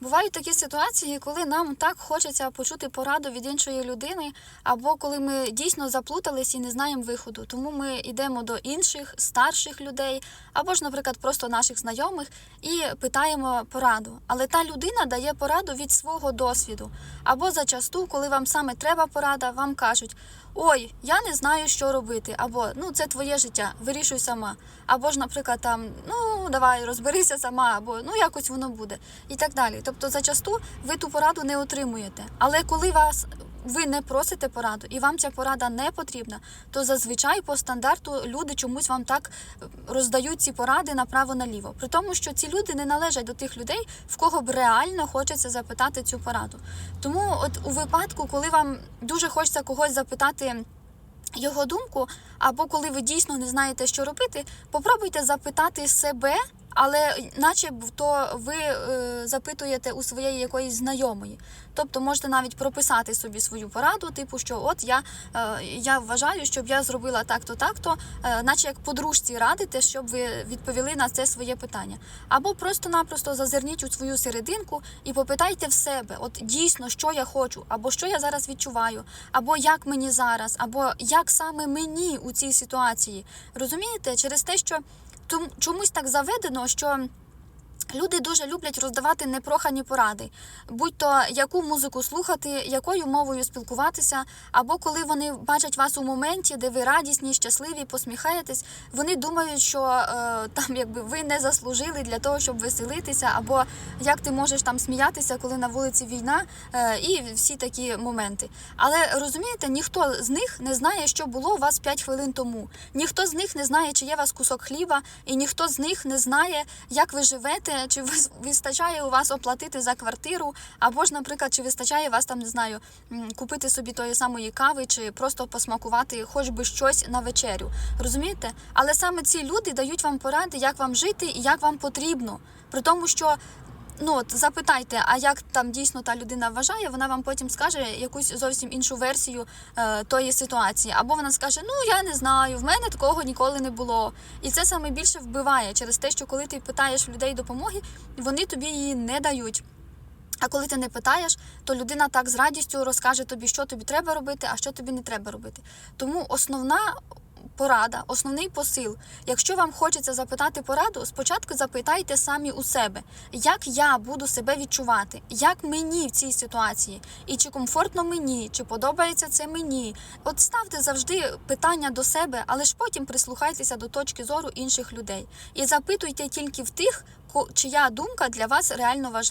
Бувають такі ситуації, коли нам так хочеться почути пораду від іншої людини, або коли ми дійсно заплутались і не знаємо виходу. Тому ми йдемо до інших старших людей, або ж, наприклад, просто наших знайомих і питаємо пораду. Але та людина дає пораду від свого досвіду. Або зачасту, коли вам саме треба порада, вам кажуть: Ой, я не знаю, що робити, або ну це твоє життя, вирішуй сама. Або ж, наприклад, там ну давай розберися сама, або ну якось воно буде, і так далі. Тобто, зачасту ви ту пораду не отримуєте. Але коли вас ви не просите пораду і вам ця порада не потрібна, то зазвичай по стандарту люди чомусь вам так е, роздають ці поради направо-наліво. При тому, що ці люди не належать до тих людей, в кого б реально хочеться запитати цю пораду. Тому, от у випадку, коли вам дуже хочеться когось запитати. Його думку, або коли ви дійсно не знаєте, що робити, попробуйте запитати себе, але наче то ви е, запитуєте у своєї якоїсь знайомої. Тобто можете навіть прописати собі свою пораду, типу, що от я, е, я вважаю, щоб я зробила так-то, так-то, е, наче як подружці радите, щоб ви відповіли на це своє питання. Або просто-напросто зазирніть у свою серединку і попитайте в себе, от дійсно, що я хочу, або що я зараз відчуваю, або як мені зараз, або як саме мені у цій ситуації. Розумієте, через те, що чомусь так заведено, що люди дуже люблять роздавати непрохані поради, будь-то яку музику слухати, якою мовою спілкуватися, або коли вони бачать вас у моменті, де ви радісні, щасливі, посміхаєтесь, вони думають, що е, там якби ви не заслужили для того, щоб веселитися, або як ти можеш там сміятися, коли на вулиці війна, е, і всі такі моменти. Але розумієте, ніхто з них не знає, що було у вас 5 хвилин тому. Ніхто з них не знає, чи є у вас кусок хліба, і ніхто з них не знає, як ви живете, чи вис- вистачає у вас оплатити за квартиру, або ж, наприклад, чи вистачає вас там, не знаю, купити собі тої самої кави, чи просто посмакувати хоч би щось на вечерю. Розумієте? Але саме ці люди дають вам поради, як вам жити і як вам потрібно. При тому, що Ну от запитайте, а як там дійсно та людина вважає, вона вам потім скаже якусь зовсім іншу версію е, тої ситуації. Або вона скаже: Ну я не знаю, в мене такого ніколи не було. І це саме більше вбиває через те, що коли ти питаєш людей допомоги, вони тобі її не дають. А коли ти не питаєш, то людина так з радістю розкаже тобі, що тобі треба робити, а що тобі не треба робити. Тому основна порада, основний посил. Якщо вам хочеться запитати пораду, спочатку запитайте самі у себе, як я буду себе відчувати, як мені в цій ситуації, і чи комфортно мені, чи подобається це мені. От ставте завжди питання до себе, але ж потім прислухайтеся до точки зору інших людей і запитуйте тільки в тих, чия думка для вас реально важлива.